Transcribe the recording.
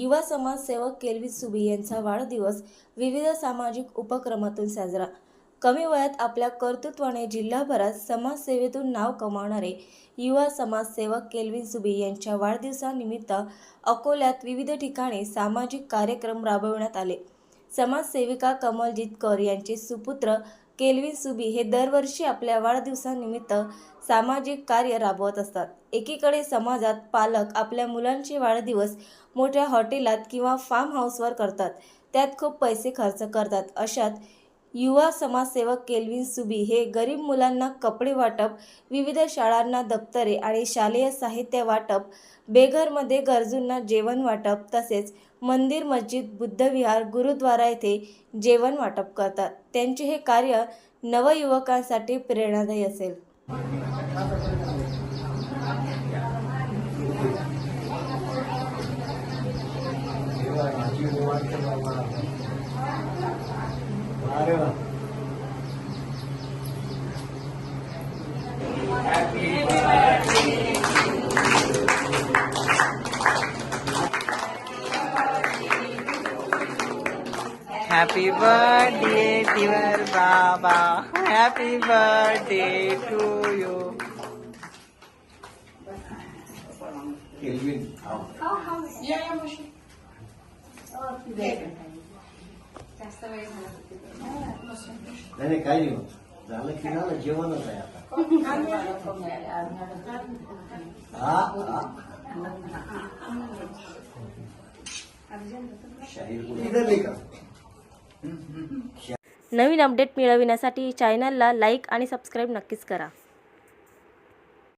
युवा समाजसेवक केल्वी सुबी यांचा वाढदिवस विविध सामाजिक उपक्रमातून साजरा. कमी वयात आपल्या कर्तृत्वाने जिल्हाभरात समाजसेवेतून नाव कमावणारे युवा समाजसेवक केल्विन सुबी यांच्या वाढदिवसानिमित्त अकोल्यात विविध ठिकाणी सामाजिक कार्यक्रम राबविण्यात आले. समाजसेविका कमलजीत कर यांचे सुपुत्र केल्विन सुबी हे दरवर्षी आपल्या वाढदिवसानिमित्त सामाजिक कार्य राबवत असतात. एकीकडे समाजात पालक आपल्या मुलांचे वाढदिवस मोठ्या हॉटेलात किंवा फार्म हाऊसवर करतात. त्यात खूप पैसे खर्च करतात. अशात युवा समाजसेवक केल्विन सुबी हे गरीब मुलांना कपडे वाटप विविध शाळांना दप्तरे आणि शालेय साहित्य वाटप बेघरमध्ये गरजूंना जेवण वाटप तसेच मंदिर मस्जिद बुद्धविहार गुरुद्वारा येथे जेवण वाटप करतात. त्यांचे हे कार्य नवयुवकांसाठी प्रेरणादायी असेल. Happy birthday. Happy birthday, dear Baba. Happy birthday to you. Kelvin, oh, how? How, how? Yeah, yeah, Moshe. Oh, today. Kelvin हाव. नाही नाही काही नाही होत. झालं की झालं जेवणच आहे आता. हा हा नवीन अपडेट मिळविण्यासाठी चॅनलला लाईक आणि सबस्क्राईब नक्कीच करा.